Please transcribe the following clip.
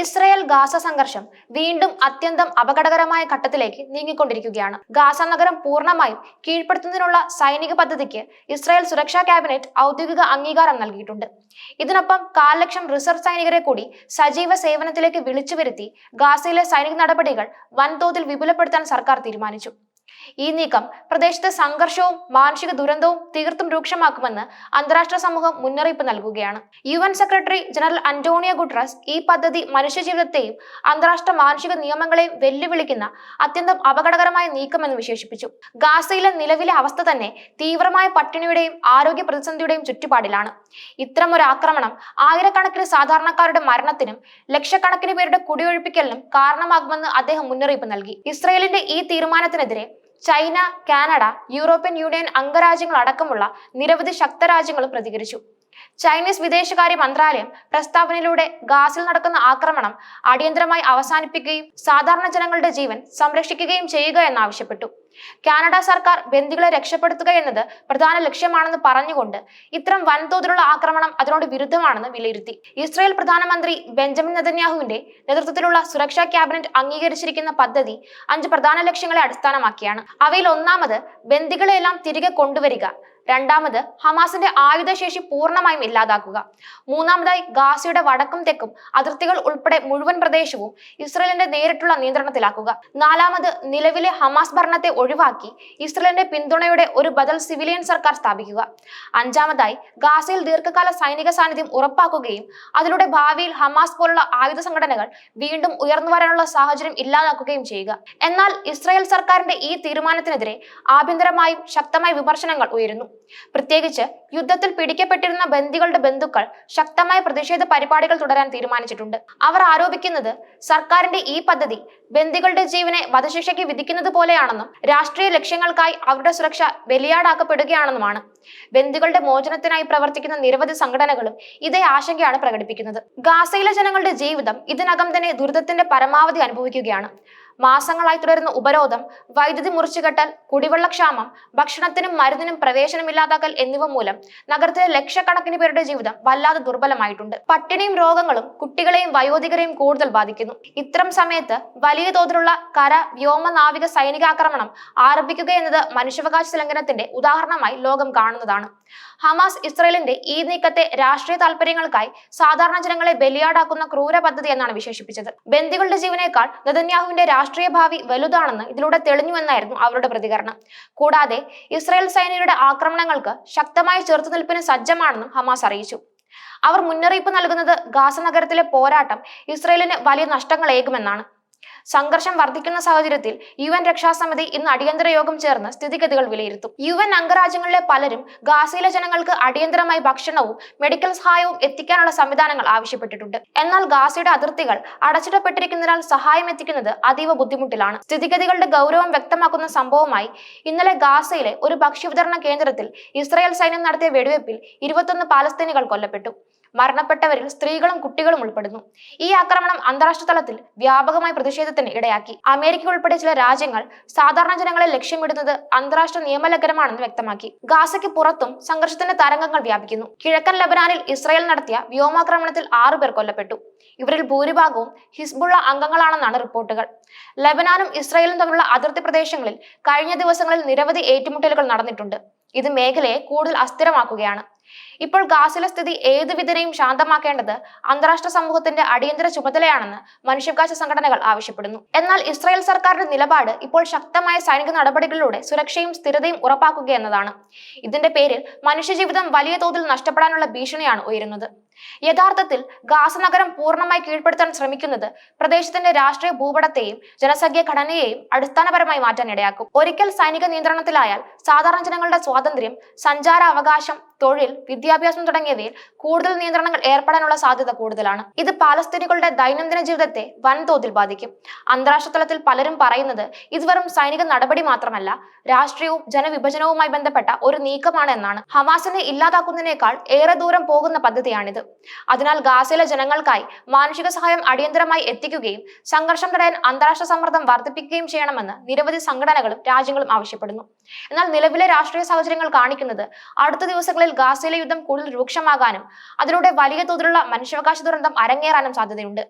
Israel Gaza സംഘർഷം വീണ്ടും അത്യന്തം അപകടകരമായ ഘട്ടത്തിലേക്ക് നീങ്ങിക്കൊണ്ടിരിക്കുകയാണ്. ഗാസ നഗരം പൂർണമായും കീഴ്പ്പെടുത്തുന്നതിനുള്ള സൈനിക പദ്ധതിക്ക് ഇസ്രായേൽ സുരക്ഷാ ക്യാബിനറ്റ് ഔദ്യോഗിക അംഗീകാരം നൽകിയിട്ടുണ്ട്. ഇതിനൊപ്പം കാൽ ലക്ഷം റിസർവ് സൈനികരെ കൂടി സജീവ സേവനത്തിലേക്ക് വിളിച്ചു വരുത്തി ഗാസയിലെ സൈനിക നടപടികൾ വൻതോതിൽ വിപുലപ്പെടുത്താൻ സർക്കാർ തീരുമാനിച്ചു. ഈ നീക്കം പ്രദേശത്ത് സംഘർഷവും മാനസിക ദുരന്തവും തീർത്തും രൂക്ഷമാക്കുമെന്ന് അന്താരാഷ്ട്ര സമൂഹം മുന്നറിയിപ്പ് നൽകുകയാണ്. U N secretary general Antonio Guterres ഈ പദ്ധതി മനുഷ്യജീവിതത്തെയും അന്താരാഷ്ട്ര മാനുഷിക നിയമങ്ങളെയും വെല്ലുവിളിക്കുന്ന അത്യന്തം അപകടകരമായ നീക്കമെന്ന് വിശേഷിപ്പിച്ചു. ഗാസയിലെ നിലവിലെ അവസ്ഥ തന്നെ തീവ്രമായ പട്ടിണിയുടെയും ആരോഗ്യ പ്രതിസന്ധിയുടെയും ചുറ്റുപാടിലാണ്. ഇത്തരം ഒരു ആക്രമണം ആയിരക്കണക്കിന് സാധാരണക്കാരുടെ മരണത്തിനും ലക്ഷക്കണക്കിന് പേരുടെ കുടിയൊഴിപ്പിക്കലിനും കാരണമാകുമെന്ന് അദ്ദേഹം മുന്നറിയിപ്പ് നൽകി. ഇസ്രയേലിന്റെ ഈ തീരുമാനത്തിനെതിരെ ചൈന കാനഡ യൂറോപ്യൻ യൂണിയൻ അംഗരാജ്യങ്ങൾ അടക്കമുള്ള നിരവധി ശക്തരാജ്യങ്ങളും പ്രതികരിച്ചു. ചൈനീസ് വിദേശകാര്യ മന്ത്രാലയം പ്രസ്താവനയിലൂടെ ഗാസിൽ നടക്കുന്ന ആക്രമണം അടിയന്തരമായി അവസാനിപ്പിക്കുകയും സാധാരണ ജനങ്ങളുടെ ജീവൻ സംരക്ഷിക്കുകയും ചെയ്യുക എന്നാവശ്യപ്പെട്ടു. കാനഡ സർക്കാർ ബന്ദികളെ രക്ഷപ്പെടുത്തുക എന്നത് പ്രധാന ലക്ഷ്യമാണെന്ന് പറഞ്ഞുകൊണ്ട് ഇത്തരം വൻതോതിലുള്ള ആക്രമണം അതിനോട് വിരുദ്ധമാണെന്ന് വിലയിരുത്തി. ഇസ്രായേൽ പ്രധാനമന്ത്രി ബെഞ്ചമിൻ നെതന്യാഹുവിന്റെ നേതൃത്വത്തിലുള്ള സുരക്ഷാ ക്യാബിനറ്റ് അംഗീകരിച്ചിരിക്കുന്ന പദ്ധതി അഞ്ച് പ്രധാന ലക്ഷ്യങ്ങളെ അടിസ്ഥാനമാക്കിയാണ്. അവയിൽ ഒന്നാമത് ബന്ദികളെല്ലാം തിരികെ കൊണ്ടുവരിക. രണ്ടാമത് ഹമാസിന്റെ ആയുധശേഷി പൂർണമായും ഇല്ലാതാക്കുക. മൂന്നാമതായി ഗാസയുടെ വടക്കും തെക്കും അതിർത്തികൾ ഉൾപ്പെടെ മുഴുവൻ പ്രദേശവും ഇസ്രയേലിന്റെ നേരിട്ടുള്ള നിയന്ത്രണത്തിലാക്കുക. നാലാമത് നിലവിലെ ഹമാസ് ഭരണത്തെ ഒഴിവാക്കി ഇസ്രയേലിന്റെ പിന്തുണയുടെ ഒരു ബദൽ സിവിലിയൻ സർക്കാർ സ്ഥാപിക്കുക. അഞ്ചാമതായി ഗാസയിൽ ദീർഘകാല സൈനിക സാന്നിധ്യം ഉറപ്പാക്കുകയും അതിലൂടെ ഭാവിയിൽ ഹമാസ് പോലുള്ള ആയുധ സംഘടനകൾ വീണ്ടും ഉയർന്നു വരാനുള്ള സാഹചര്യം ഇല്ലാതാക്കുകയും ചെയ്യുക. എന്നാൽ ഇസ്രായേൽ സർക്കാരിന്റെ ഈ തീരുമാനത്തിനെതിരെ ആഭ്യന്തരമായും ശക്തമായ വിമർശനങ്ങൾ ഉയരുന്നു. പ്രത്യേകിച്ച് യുദ്ധത്തിൽ പിടിക്കപ്പെട്ടിരുന്ന ബന്ദികളുടെ ബന്ധുക്കൾ ശക്തമായ പ്രതിഷേധ പരിപാടികൾ തുടരാൻ തീരുമാനിച്ചിട്ടുണ്ട്. അവർ ആരോപിക്കുന്നത് സർക്കാരിന്റെ ഈ പദ്ധതി ബന്ദികളുടെ ജീവനെ വധശിക്ഷയ്ക്ക് വിധിക്കുന്നത് പോലെയാണെന്നും രാഷ്ട്രീയ ലക്ഷ്യങ്ങൾക്കായി അവരുടെ സുരക്ഷ ബലിയാടാക്കപ്പെടുകയാണെന്നുമാണ്. ബന്ദികളുടെ മോചനത്തിനായി പ്രവർത്തിക്കുന്ന നിരവധി സംഘടനകളും ഇതേ ആശങ്കയാണ് പ്രകടിപ്പിക്കുന്നത്. ഗാസയിലെ ജനങ്ങളുടെ ജീവിതം ഇതിനകം തന്നെ ദുരിതത്തിന്റെ പരമാവധി അനുഭവിക്കുകയാണ്. മാസങ്ങളായി തുടരുന്ന ഉപരോധം വൈദ്യുതി മുറിച്ചുകെട്ടൽ കുടിവെള്ളക്ഷാമം ഭക്ഷണത്തിനും മരുന്നിനും പ്രവേശനമില്ലാതാക്കൽ എന്നിവ മൂലം നഗരത്തിലെ ലക്ഷക്കണക്കിന് പേരുടെ ജീവിതം വല്ലാതെ ദുർബലമായിട്ടുണ്ട്. പട്ടിണിയും രോഗങ്ങളും കുട്ടികളെയും വയോധികരെയും കൂടുതൽ ബാധിക്കുന്നു. ഇത്തരം സമയത്ത് വലിയ തോതിലുള്ള കര വ്യോമ നാവിക സൈനികാക്രമണം ആരംഭിക്കുക എന്നത് മനുഷ്യാവകാശ ലംഘനത്തിന്റെ ഉദാഹരണമായി ലോകം കാണുന്നതാണ്. ഹമാസ് ഇസ്രയേലിന്റെ ഈ നീക്കത്തെ രാഷ്ട്രീയ താല്പര്യങ്ങൾക്കായി സാധാരണ ജനങ്ങളെ ബലിയാടാക്കുന്ന ക്രൂര പദ്ധതി എന്നാണ് വിശേഷിപ്പിച്ചത്. ബന്ദികളുടെ ജീവനേക്കാൾ നെതന്യാഹുവിന്റെ രാഷ്ട്രീയ ഭാവി വലുതാണെന്ന് ഇതിലൂടെ തെളിഞ്ഞുവെന്നായിരുന്നു അവരുടെ പ്രതികരണം. കൂടാതെ ഇസ്രായേൽ സൈനികരുടെ ആക്രമണങ്ങൾക്ക് ശക്തമായ ചെറുത്തുനിൽപ്പിന് സജ്ജമാണെന്നും ഹമാസ് അറിയിച്ചു. അവർ മുന്നറിയിപ്പ് നൽകുന്നത് ഗാസ നഗരത്തിലെ പോരാട്ടം ഇസ്രയേലിന് വലിയ നഷ്ടങ്ങളേകുമെന്നാണ് സംഘർഷം വർദ്ധിക്കുന്ന സാഹചര്യത്തിൽ യു എൻ രക്ഷാസമിതി ഇന്ന് അടിയന്തര യോഗം ചേർന്ന് സ്ഥിതിഗതികൾ വിലയിരുത്തും. യു എൻ അംഗരാജ്യങ്ങളിലെ പലരും ഗാസയിലെ ജനങ്ങൾക്ക് അടിയന്തരമായി ഭക്ഷണവും മെഡിക്കൽ സഹായവും എത്തിക്കാനുള്ള സംവിധാനങ്ങൾ ആവശ്യപ്പെട്ടിട്ടുണ്ട്. എന്നാൽ ഗാസയുടെ അതിർത്തികൾ അടച്ചിടപ്പെട്ടിരിക്കുന്നതിനാൽ സഹായം എത്തിക്കുന്നത് അതീവ ബുദ്ധിമുട്ടിലാണ്. സ്ഥിതിഗതികളുടെ ഗൗരവം വ്യക്തമാക്കുന്ന സംഭവമായി ഇന്നലെ ഗാസയിലെ ഒരു ഭക്ഷ്യവിതരണ കേന്ദ്രത്തിൽ ഇസ്രായേൽ സൈന്യം നടത്തിയ വെടിവെപ്പിൽ ഇരുപത്തൊന്ന് പാലസ്തീനികൾ കൊല്ലപ്പെട്ടു. മരണപ്പെട്ടവരിൽ സ്ത്രീകളും കുട്ടികളും ഉൾപ്പെടുന്നു. ഈ ആക്രമണം അന്താരാഷ്ട്ര തലത്തിൽ വ്യാപകമായ പ്രതിഷേധത്തിന് ഇടയാക്കി. അമേരിക്ക ഉൾപ്പെടെ ചില രാജ്യങ്ങൾ സാധാരണ ജനങ്ങളെ ലക്ഷ്യമിടുന്നത് അന്താരാഷ്ട്ര നിയമലംഘനമാണെന്ന് വ്യക്തമാക്കി. ഗാസയ്ക്ക് പുറത്തും സംഘർഷത്തിന്റെ തരംഗങ്ങൾ വ്യാപിക്കുന്നു. കിഴക്കൻ ലബനാനിൽ ഇസ്രായേൽ നടത്തിയ വ്യോമാക്രമണത്തിൽ ആറുപേർ കൊല്ലപ്പെട്ടു. ഇവരിൽ ഭൂരിഭാഗവും ഹിസ്ബുള്ള അംഗങ്ങളാണെന്നാണ് റിപ്പോർട്ടുകൾ. ലബനാനും ഇസ്രായേലും തമ്മിലുള്ള അതിർത്തി പ്രദേശങ്ങളിൽ കഴിഞ്ഞ ദിവസങ്ങളിൽ നിരവധി ഏറ്റുമുട്ടലുകൾ നടന്നിട്ടുണ്ട്. ഇത് മേഖലയെ കൂടുതൽ അസ്ഥിരമാക്കുകയാണ്. ഇപ്പോൾ ഗാസിലെ സ്ഥിതി ഏത് ശാന്തമാക്കേണ്ടത് അന്താരാഷ്ട്ര സമൂഹത്തിന്റെ അടിയന്തര ചുമതലയാണെന്ന് മനുഷ്യാവകാശ സംഘടനകൾ ആവശ്യപ്പെടുന്നു. എന്നാൽ ഇസ്രായേൽ സർക്കാരിന്റെ നിലപാട് ഇപ്പോൾ ശക്തമായ സൈനിക നടപടികളിലൂടെ സുരക്ഷയും സ്ഥിരതയും ഉറപ്പാക്കുക എന്നതാണ്. ഇതിന്റെ പേരിൽ മനുഷ്യജീവിതം വലിയ തോതിൽ നഷ്ടപ്പെടാനുള്ള ഭീഷണിയാണ് ഉയരുന്നത്. യഥാർത്ഥത്തിൽ ഗാസ നഗരം പൂർണമായി കീഴ്പ്പെടുത്താൻ ശ്രമിക്കുന്നത് പ്രദേശത്തിന്റെ രാഷ്ട്രീയ ഭൂപടത്തെയും ജനസംഖ്യ ഘടനയെയും അടിസ്ഥാനപരമായി മാറ്റാൻ ഇടയാക്കും. ഒരിക്കൽ സൈനിക നിയന്ത്രണത്തിലായാൽ സാധാരണ ജനങ്ങളുടെ സ്വാതന്ത്ര്യം സഞ്ചാര അവകാശം തൊഴിൽ വിദ്യാഭ്യാസം തുടങ്ങിയവയിൽ കൂടുതൽ നിയന്ത്രണങ്ങൾ ഏർപ്പെടാനുള്ള സാധ്യത കൂടുതലാണ്. ഇത് പാലസ്തീനികളുടെ ദൈനംദിന ജീവിതത്തെ വൻതോതിൽ ബാധിക്കും. അന്താരാഷ്ട്ര തലത്തിൽ പലരും പറയുന്നത് ഇത് വെറും സൈനിക നടപടി മാത്രമല്ല രാഷ്ട്രീയവും ജനവിഭജനവുമായി ബന്ധപ്പെട്ട ഒരു നീക്കമാണ് എന്നാണ്. ഹമാസിനെ ഇല്ലാതാക്കുന്നതിനേക്കാൾ ഏറെ ദൂരം പോകുന്ന പദ്ധതിയാണിത്. അതിനാൽ ഗാസയിലെ ജനങ്ങൾക്കായി മാനുഷിക സഹായം അടിയന്തരമായി എത്തിക്കുകയും സംഘർഷം തടയാൻ അന്താരാഷ്ട്ര സമ്മർദ്ദം വർദ്ധിപ്പിക്കുകയും ചെയ്യണമെന്ന് നിരവധി സംഘടനകളും രാജ്യങ്ങളും ആവശ്യപ്പെടുന്നു. എന്നാൽ നിലവിലെ രാഷ്ട്രീയ സാഹചര്യങ്ങൾ കാണിക്കുന്നത് അടുത്ത ദിവസങ്ങളിൽ ഗാസയിലെ യുദ്ധം യുദ്ധം കൂടുതൽ രൂക്ഷമാകാനും അതിലൂടെ വലിയ തോതിലുള്ള മനുഷ്യാവകാശ ദുരന്തം അരങ്ങേറാനും സാധ്യതയുണ്ട്.